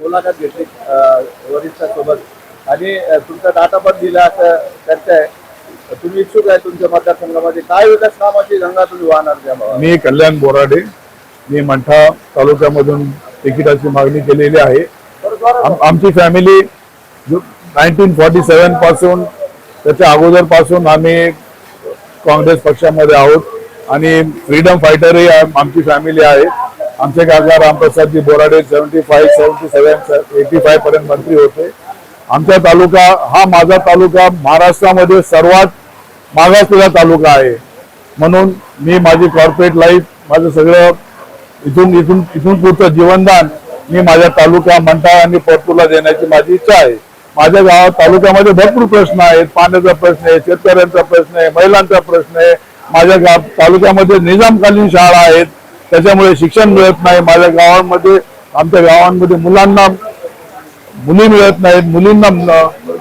मुलाखत घेतली वरिष्ठांसोबत. आणि तुमचा डाटा पण दिला असं करताय. तुम्ही इच्छुक आहे तुमच्या मतदारसंघामध्ये. काय विकास कामाची गंगा तुम्ही वाहणार? मी कल्याण बोराडे. मी मंठा तालुक्यामधून तिकिटाची मागणी केलेली आहे. आम- आमची फॅमिली नाईन्टीन फॉर्टी सेवनपासून त्याच्या अगोदरपासून आम्ही काँग्रेस पक्षामध्ये आहोत. आणि फ्रीडम फायटरही आम- आमची फॅमिली आहे. आमचे खासदार Ramprasadji Borade seventy five seventy seven eighty five पर्यंत मंत्री होते. आमचा तालुका हा माझा तालुका महाराष्ट्रामध्ये सर्वात मागासलेला तालुका आहे. म्हणून मी माझी कॉर्पोरेट लाईफ माझं सगळं इथून इथून इथून पुढचं जीवनदान मी माझ्या तालुका मंठा आणि परतूरला देण्याची माझी इच्छा आहे. माझ्या गावात तालुक्यामध्ये भरपूर प्रश्न आहेत. पाण्याचा प्रश्न आहे शेतकऱ्यांचा प्रश्न आहे महिलांचा प्रश्न आहे. माझ्या गाव तालुक्यामध्ये निजामकालीन शाळा आहेत. त्याच्यामुळे शिक्षण मिळत नाही. माझ्या गावांमध्ये आमच्या गावांमध्ये मुलांना मुली मिळत नाहीत मुलींना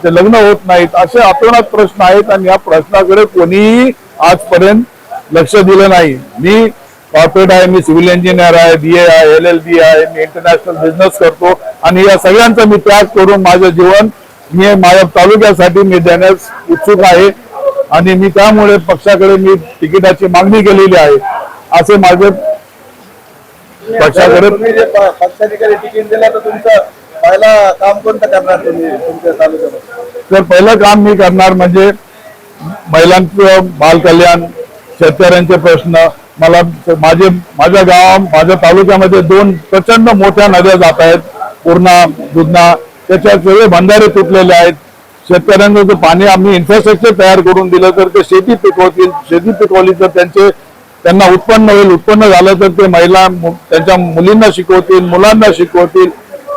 ते लग्न होत नाहीत. असे अतोनात प्रश्न आहेत आणि या प्रश्नाकडे कोणीही आजपर्यंत लक्ष दिलं नाही. मी कॉर्पोरेट आहे मी सिव्हिल इंजिनियर आहे बी ए आहे एल एल बी आहे मी इंटरनॅशनल बिझनेस करतो आणि या सगळ्यांचा मी त्याग करून माझं जीवन मी माझ्या तालुक्यासाठी मी देण्यास उत्सुक आहे आणि मी त्यामुळे पक्षाकडे मी तिकिटाची मागणी केलेली आहे. असे माझे पक्षाकडे तुम्ही जे प- पक्षाने कधी तिकीट दिलं तर तुमचं पहिला काम कोणतं करणार तुम्ही तुमच्या तालुक्यामध्ये? तर पहिलं काम मी करणार म्हणजे महिलांचं बालकल्याण शेतकऱ्यांचे प्रश्न. मला माझे माझ्या गाव माझ्या तालुक्यामध्ये दोन प्रचंड मोठ्या नद्या जात आहेत. पूर्णा दुधना त्याच्यात सगळे बंधारे तुटलेले आहेत. शेतकऱ्यांना जर पाणी आम्ही इन्फ्रास्ट्रक्चर तयार करून दिलं तर ते शेती पिकवतील. शेती पिकवली तर त्यांचे त्यांना उत्पन्न होईल उत्पन्न झालं तर ते महिला त्यांच्या मुलींना शिकवतील मुलांना शिकवतील.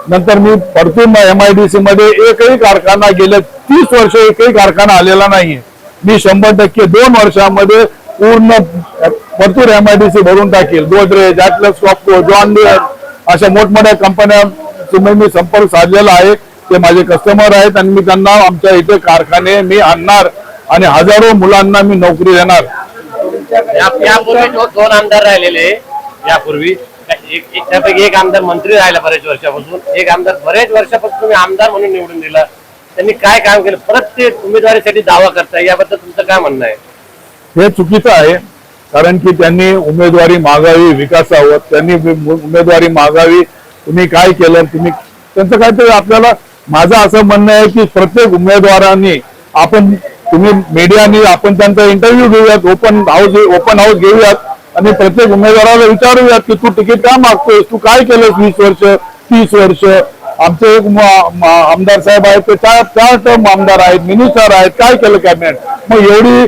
नंतर मी परतून एम आय डी सी मध्ये एकही कारखाना गेल्या तीस वर्ष एकही कारखाना आलेला नाहीये. मी शंभर टक्के दोन वर्षामध्ये पूर्ण Partur M I D C भरून टाकेल. Godrej Atlas Copco John Deere अशा मोठमोठ्या कंपन्या तुम्ही मी संपर्क साधलेला आहे. ते माझे कस्टमर आहेत आणि मी त्यांना आमच्या इथे कारखाने मी आणणार आणि हजारो मुलांना मी नोकरी देणार. या- यापूर्वी दोन आमदार राहिलेले यापूर्वी एक एक- त्यापैकी एक आमदार मंत्री राहिला बऱ्याच वर्षापासून. एक आमदार बरेच वर्षापासून तुम्ही आमदार म्हणून निवडून दिला. त्यांनी काय काम केलं? परत ते उमेदवारीसाठी दावा करताय. याबद्दल तुमचं काय म्हणणं आहे? हे चुकीचं आहे. कारण की त्यांनी उमेदवारी मागावी विकासावर. त्यांनी उमेदवारी मागावी. तुम्ही काय केलं? तुम्ही त्यांचं काहीतरी आपल्याला माझं असं म्हणणं आहे की प्रत्येक उमेदवारांनी आपण तुम्ही मीडियानी आपण त्यांचा इंटरव्ह्यू घेऊयात ओपन हाऊस ओपन हाऊस घेऊयात. आणि प्रत्येक उमेदवाराला विचारूयात की तू तिकीट का मागतोस तू काय केलंस वीस वर्ष तीस वर्ष? आमचे एक म- आमदार साहेब आहेत ते चार चार टर्म आमदार आहेत मिनिस्टर आहेत. काय केलं कॅबिनेट मग एवढी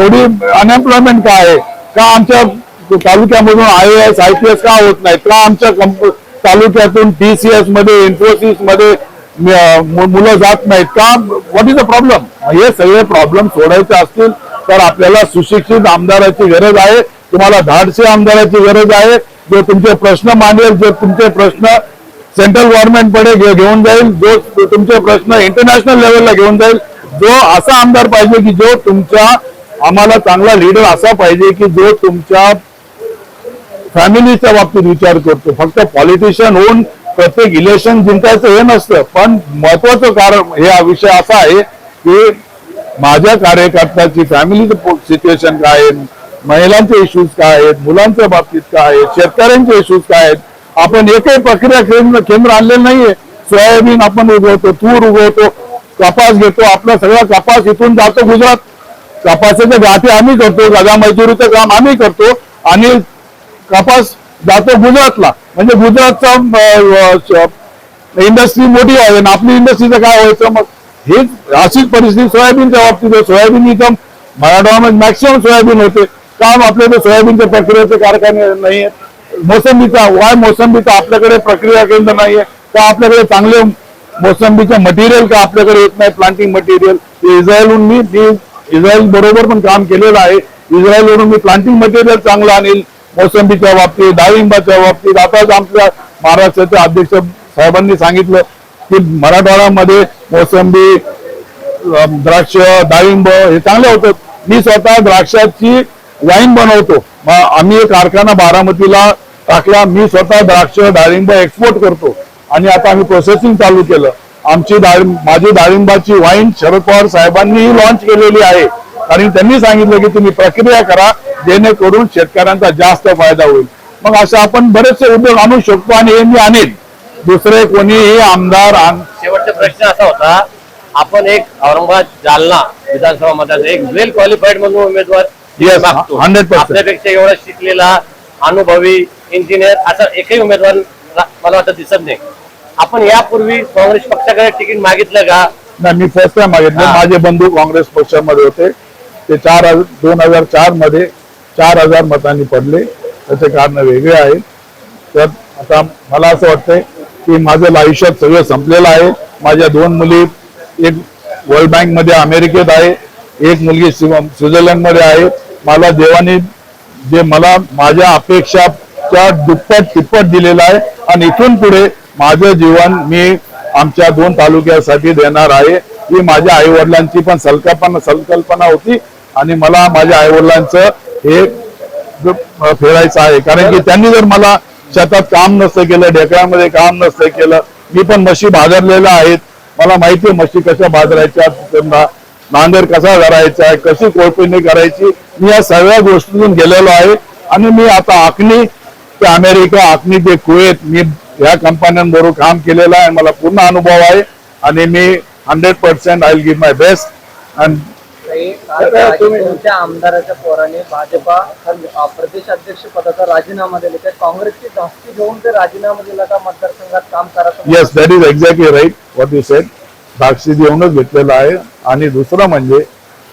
एवढी अनएम्प्लॉयमेंट का आहे? का आमच्या तालुक्यामधून I S I P S का होत नाहीत? का आमच्या कंप- तालुक्यातून एसमध्ये इन्फोसिसमध्ये मुलं जात नाहीत. का? व्हॉट इज अ प्रॉब्लेम हे सगळे प्रॉब्लेम सोडायचे असतील तर आपल्याला सुशिक्षित आमदाराची गरज आहे. तुम्हाला धाडसी आमदाराची गरज आहे. जो तुमचे प्रश्न मांडेल जो तुमचे प्रश्न सेंट्रल गव्हर्नमेंटकडे घेऊन जाईल जो तुमचे प्रश्न इंटरनॅशनल लेवलला घेऊन जाईल जो असा आमदार पाहिजे की जो तुमच्या आम्हाला चांगला लीडर असा पाहिजे की जो तुमच्या फॅमिलीच्या बाबतीत विचार करतो. फक्त पॉलिटिशियन होऊन प्रत्येक इलेक्शन जिंकायचं हे नसतं. पण महत्वाचं कारण हे विषय असा आहे की माझ्या कार्यकर्त्याची फॅमिलीचं सिच्युएशन काय आहे? महिलांचे इश्यूज काय आहेत? मुलांच्या बाबतीत काय आहेत? शेतकऱ्यांचे इश्यूज काय आहेत? आपण एकही प्रक्रिया केंद्र केंद्र आणलेलं नाहीये. सोयाबीन आपण उगवतो तूर उगवतो कपास घेतो आपला सगळा कपास इथून जातो गुजरात. कपासाच्या गाठी आम्ही करतो गजा मजुरीचं काम आम्ही करतो आणि कपास जातो गुजरातला. म्हणजे गुजरातचा इंडस्ट्री मोठी आहे आणि आपली इंडस्ट्रीचं काय व्हायचं मग? हे अशीच परिस्थिती सोयाबीनच्या बाबतीत. आहे सोयाबीन इथं मराठवाड्यामध्ये मॅक्सिमम सोयाबीन होते. काम आपल्या सोयाबीनच्या प्रक्रियेचे कारखाने नाही आहेत. मोसंबीचा वाय मोसंबीचा आपल्याकडे प्रक्रिया केंद्र नाही आहे का आपल्याकडे चांगले मोसंबीचे मटेरियल का आपल्याकडे येत नाही? प्लांटिंग मटेरियल इस्रायलहून मी मी इस्रायल बरोबर पण काम केलेलं आहे. इस्रायलवरून मी प्लांटिंग मटेरियल चांगलं आणेल. मोसंबीच्या बाबतीत डाळिंबाच्या बाबतीत आताच आमच्या महाराष्ट्राचे अध्यक्ष साहेबांनी सांगितलं की मराठवाड्यामध्ये मोसंबी द्राक्ष डाळिंब हे चांगले होतं. मी स्वतः द्राक्षाची वाईन बनवतो. आम्ही एक कारखाना बारामतीला टाकला. मी स्वतः द्राक्ष डाळिंब एक्सपोर्ट करतो. आणि आता आम्ही प्रोसेसिंग चालू केलं. आमची डाळिंब माझी डाळिंबाची वाईन शरद पवार साहेबांनीही लॉन्च केलेली आहे. कारण त्यांनी सांगितलं की तुम्ही प्रक्रिया करा जेणेकरून शेतकऱ्यांचा जास्त फायदा होईल. मग असं आपण बरेचसे उद्योग आणू शकतो आणि हे मी आणेन. दुसरे कोणीही आमदार शेवटचा प्रश्न असा होता आपण एक औरंगाबाद जालना विधानसभा मतदार एक वेल क्वालिफाईड म्हणून उमेदवार मागतो 100%. आपल्यापेक्षा एवढा शिकलेला अनुभवी इंजिनियर असा एकही उमेदवार मला वाटतं दिसत नाही. आपण यापूर्वी काँग्रेस पक्षाकडे तिकीट मागितलं का? नाही मी फर्स्ट टाइम मागितलं. माझे बंधू काँग्रेस पक्षामध्ये होते. ते चार दोन हजार चारमध्ये चार हजार मतांनी पडले. त्याचे कारण वेगळे आहे तर आता मला असं वाटतंय की माझं आयुष्यात सगळं संपलेलं आहे. माझ्या दोन मुली एक वर्ल्ड बँकमध्ये अमेरिकेत आहे एक मुलगी स्वित्झर्लंडमध्ये आहे. मला देवाने जे मला माझ्या अपेक्षाच्या दुप्पट तिप्पट दिलेलं आहे. आणि इथून पुढे माझं जीवन मी आमच्या दोन तालुक्यासाठी देणार आहे. ही माझ्या आई वडिलांची पण संकल्पना संकल्पना होती. आणि मला माझ्या आईवडिलांचं हे फिरायचं आहे. कारण की त्यांनी जर मला शेतात काम नसतं केलं ढेकळ्यामध्ये काम नसतं केलं मी पण म्हशी भाजरलेल्या आहेत. मला माहिती आहे म्हशी कशा भाजरायच्या त्यांना नांदेड कसा धरायचा कशी कोळपिणी करायची. मी या सगळ्या गोष्टीतून गेलेलो आहे. आणि मी आता आखणी ते अमेरिका आखणी ते कुवेत मी या कंपन्यांबरोबर काम केलेलं आहे मला पूर्ण अनुभव आहे. आणि मी hundred percent I give my best and काल तुमच्या आमदाराच्या पोराने भाजपा प्रदेश अध्यक्ष पदाचा राजीनामा दिले. तर काँग्रेसची धास्ती घेऊन ते राजीनामा दिला का मतदारसंघात काम करायचं yes that is exactly right what you said साक्षी देऊनच घेतलेलं आहे. आणि दुसरं म्हणजे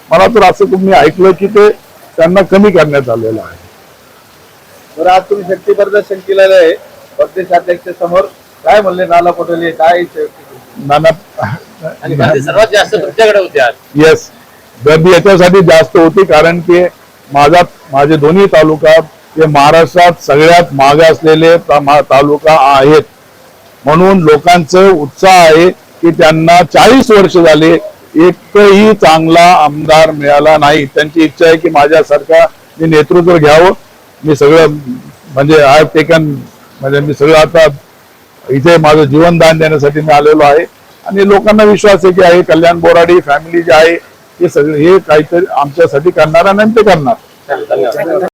मला तर असं तुम्ही ऐकलं की ते त्यांना कमी करण्यात आलेलं आहे. बरं आज तुम्ही शक्ती प्रदर्शन केलेलं आहे. प्रदेशाध्यक्ष समोर काय म्हणले? नाना पटोले काय नाना आणि गर्दी सर्वात जास्त तुमच्याकडे होती आज. येस गर्दी याच्यासाठी जास्त होती कारण की माझा माझे दोन्ही तालुका हे महाराष्ट्रात सगळ्यात मागे असलेले तालुका आहेत. म्हणून लोकांचं उत्साह आहे की त्यांना चाळीस वर्ष झाले एकही चांगला आमदार मिळाला नाही. त्यांची इच्छा आहे की माझ्यासारखा मी नेतृत्व घ्यावं. मी सगळं म्हणजे आय टेकन म्हणजे मी सगळं आता इथे माझं जीवनदान देण्यासाठी मी आलेलो आहे. आणि लोकांना विश्वास आहे की आहे कल्याण बोराडी फॅमिली जी आहे हे सगळे हे काहीतरी आमच्यासाठी करणार आणि ते करणार.